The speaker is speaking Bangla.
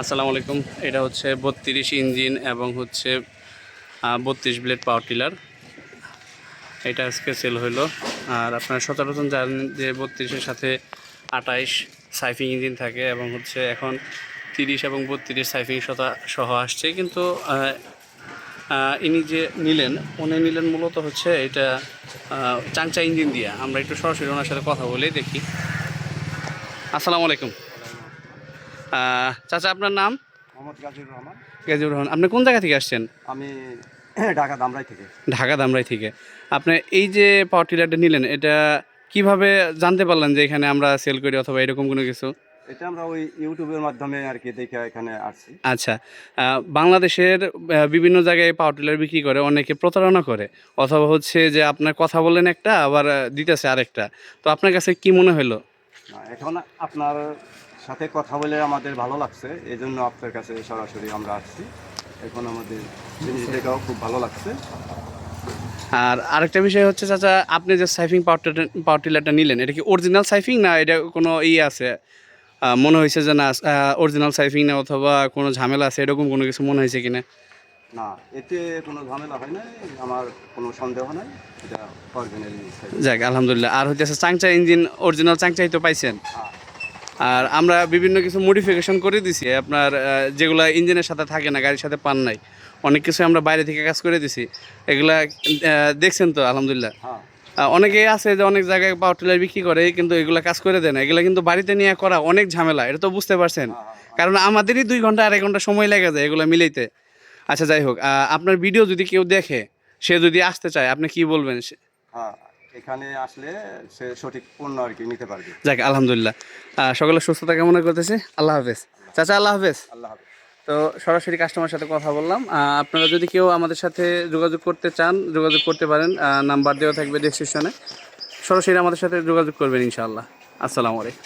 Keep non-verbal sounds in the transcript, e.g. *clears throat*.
আসসালামু আলাইকুম। এটা হচ্ছে বত্রিশ ইঞ্জিন এবং হচ্ছে বত্রিশ ব্লেড পাওয়ার টিলার। এটা আজকে সেল হইল। আর আপনারা সচরাচর জানেন যে বত্রিশের সাথে আঠাইশ সাইফিং ইঞ্জিন থাকে এবং হচ্ছে এখন তিরিশ এবং বত্রিশ সাইফিং সতা, সহ আসছে। কিন্তু ইনি যে নিলেন, উনি নিলেন মূলত হচ্ছে এটা চাংচা ইঞ্জিন দিয়ে। আমরা একটু সরাসরি ওনার সাথে কথা বলেই দেখি। আসসালামু আলাইকুম। চাচা আপনার নাম? মোহাম্মদ গাজীর রহমান। গাজীউর রহমান আপনি কোন জায়গা থেকে আসছেন? আমি *clears throat* ঢাকা দামরাই থেকে। ঢাকা দামরাই থেকে। আপনি এই যে পাওয়ার টিলারটা নিলেন এটা কীভাবে জানতে পারলেন যে এখানে আমরা সেল করি অথবা এরকম কোনো কিছু? এটা আমরা ওই ইউটিউবের মাধ্যমে আর কি দেখে এখানে আসছি। আচ্ছা বাংলাদেশের বিভিন্ন জায়গায় পাওয়ার টিলার বিক্রি করে অনেকে প্রতারণা করে। অথবা হচ্ছে যে আপনার কথা বলেন একটা আবার দিতেছে আরেকটা। তো আপনার কাছে কি মনে হলো? এখন আপনার সাথে কথা বলে আমাদের ভালো লাগছে এই জন্য আপনার কাছে সরাসরি আমরা আসছি। এখন আমাদের জিনিস দেখাও খুব ভালো লাগছে। আর আরেকটা বিষয় হচ্ছে, চাচা, আপনি যে সাইফিং পাওয়ার পাওয়ার টিলারটা নিলেন, এটা কি অরিজিনাল সাইফিং না এটা কোনো ইয়ে আছে? মনে হয়েছে যে না অরিজিনাল সাইফিং না অথবা কোনো ঝামেলা আছে, এরকম কোনো কিছু মনে হয়েছে কিনা? না এতে কোনো ঝামেলা হয় না আমার কোনো সন্দেহ নাই এটা অরিজিনাল যাক আলহামদুলিল্লাহ। আর চাংচা ইঞ্জিন অরিজিনাল চাংচাই তো পাইছেন। আর আমরা বিভিন্ন কিছু মডিফিকেশন করে দিছি আপনার যেগুলা ইঞ্জিনের সাথে থাকে না গাড়ির সাথে পান নাই অনেক কিছু আমরা বাইরে থেকে কাজ করে দিছি। এগুলা দেখছেন তো আলহামদুলিল্লাহ। হ্যাঁ। আহ, অনেকেই আছে যে অনেক জায়গায় পাওয়ার টিলার বিক্রি করে কিন্তু এগুলা কাজ করে দেয় না। এগুলা কিন্তু বাড়িতে নিয়ে করা অনেক ঝামেলা এটা তো বুঝতে পারছেন। হ্যাঁ, হ্যাঁ, কারণ আমাদেরই দুই ঘণ্টা আড়াই ঘণ্টা সময় লেগে যায় এগুলো মিলাইতে। আচ্ছা যাই হোক আপনার ভিডিও যদি কেউ দেখে সে যদি আসতে চায় আপনি কি বলবেন সে- এখানে আসলে সে সঠিক পণ্য আর কি নিতে পারবে। যাক আলহামদুলিল্লাহ। আহ, সকলের সুস্থতা কামনা করতেছি? আল্লাহ হাফেজ। চাচা আল্লাহ হাফেজ। আল্লাহ হাফেজ। তো সরাসরি কাস্টমার সাথে কথা বললাম। আপনারা যদি কেউ আমাদের সাথে যোগাযোগ করতে চান যোগাযোগ করতে পারেন। নাম্বার দেওয়া থাকবে ডিসক্রিপশনে সরাসরি আমাদের সাথে যোগাযোগ করবেন ইনশাআল্লাহ। আসসালামু আলাইকুম।